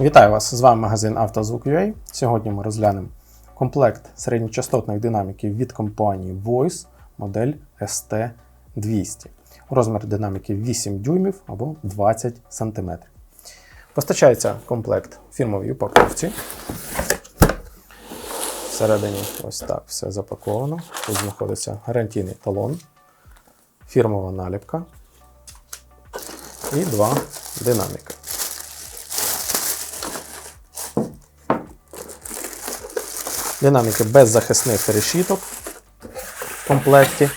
Вітаю вас! З вами магазин «Автозвук.UA». Сьогодні ми розглянемо комплект середньочастотних динаміків від компанії Voice модель ST200. Розмір динаміків 8 дюймів або 20 см. Постачається комплект фірмовій упаковці. Всередині ось так все запаковано. Тут знаходиться гарантійний талон, фірмова наліпка і два динаміки. Динаміки без захисних решіток в комплекті.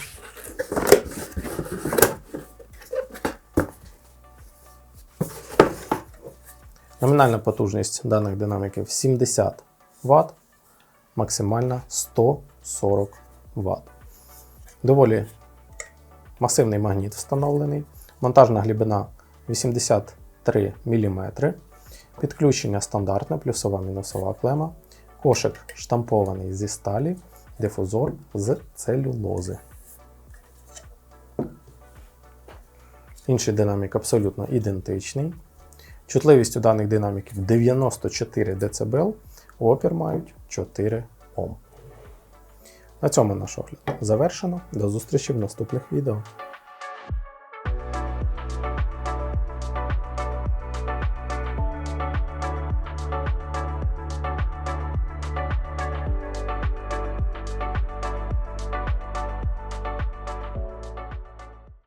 Номінальна потужність даних динаміків 70 Вт, максимальна 140 Вт. Доволі масивний магніт встановлений, монтажна глибина 83 мм, підключення стандартне, плюсова мінусова клема, кошик штампований зі сталі, дифузор з целюлози. Інший динамік абсолютно ідентичний. Чутливість у даних динаміків 94 дБ, опір мають 4 Ом. На цьому наш огляд завершено. До зустрічі в наступних відео.